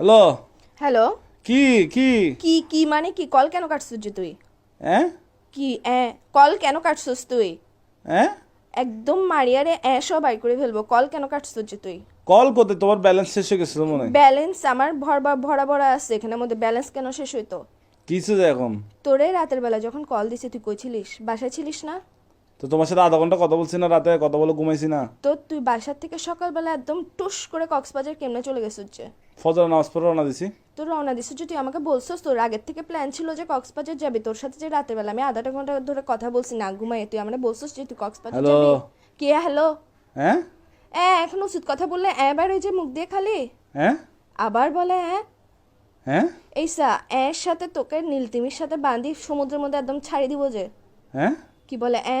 Hello? Hello? কি কি? কি কি মানে কি? কল কেন কাটছিস তুই? হ্যাঁ কি এ কল কেন কাটছিস তুই? হ্যাঁ একদম মারিয়ারে এ সব বাই করে ফেলব। কল কেন কাটছিস তুই? কল করতে তোমার ব্যালেন্স শেষ হয়ে গেছিল মনে হয়। ব্যালেন্স আমার ভরবা ভরা ভরা আছে। এখানের মধ্যে ব্যালেন্স কেন শেষ হইতো? কিছু এখন? তোরে রাতের বেলা যখন কল দিছি তুই কইছিলিস বাসায় ছিলিস না? তো তোমার সাথে আধা ঘণ্টা কথা বলছি না রাতে কথা বলে ঘুমাইছি না। তো তুই বাসার থেকে সকালবেলা একদম টুস করে কক্সবাজার কেমনে চলে গেছিস যে? ফজর নামাজ পড়ে রওনা দিছি। তোর রওনা দিছিস যে তুই আমাকে বলছিস তোর আগের থেকে প্ল্যান ছিল যে কক্সবাজার যাবি তোর সাথে যে রাতের বেলা আমি আধাটা ঘণ্টা ধরে কথা বলছি না ঘুমাই তুই আমরা বলছিস যে তুই কক্সবাজার হ্যালো। যাবি? কে হ্যালো হ্যাঁ? এ এখন উচিত কথা বললে এবার ওই যে মুখ দিয়ে খালি? হ্যাঁ? আবার বলে হ্যাঁ হ্যাঁ? এইসা এর সাথে তোকে নীলতিমির সাথে বাঁধি সমুদ্রের মধ্যে একদম ছাড়ি দিব যে। হ্যাঁ? কি বলে এ?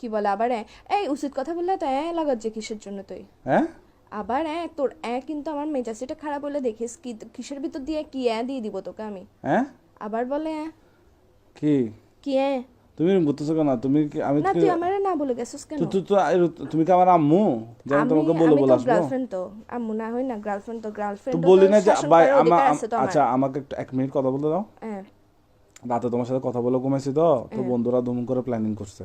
কি বলে আবার এই উচিত কথা বললে তো এ লাগাত যে কিসের জন্য তুই? হ্যাঁ? আবার এ তোর এ কিন্তু আমার মেজাজটা খারাপ হলে দেখিস কি কিসের ভিতর দিয়ে কি এ দিয়ে দিব তোকে আমি? হ্যাঁ? আবার বলে এ, কি? কি এ? তুমি ঘুরতেছো কেন? তুমি কি আমি না তুই আমারে না বলে গেছিস কেন? তো- তো- তুমি কি আমার আম্মু? যে তোমাকে বলে বলে তো আসব গার্লফ্রেন্ড তো আম্মু না হই না গার্লফ্রেন্ড তো গার্লফ্রেন্ড তো বলি না যে ভাই আমার। আচ্ছা আমাকে একটু এক মিনিট কথা বলতে দাও। হ্যাঁ। রাতে তোমার সাথে কথা বলে ঘুমাইছি তো তো বন্ধুরা দুম করে প্ল্যানিং করছে।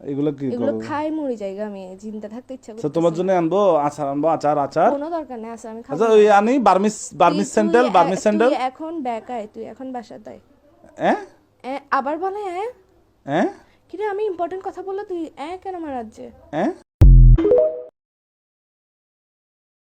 এগুলো কি এগুলো খাই মরি জায়গা আমি জিন্দা থাকতে ইচ্ছা আচ্ছা করতেছে তোমার জন্য আনব আচার আনব আচার আচার? কোনো দরকার নেই আচার আমি খাব। আচ্ছা ওই আনি Burmese Burmese sandal Burmese sandal. তুই এখন বেকায় তুই এখন বাসা তাই। হ্যাঁ আবার বলে হ্যাঁ হ্যাঁ কিরে আমি ইম্পর্টেন্ট কথা বললে তুই এ কেন আমার রাজ্যে হ্যাঁ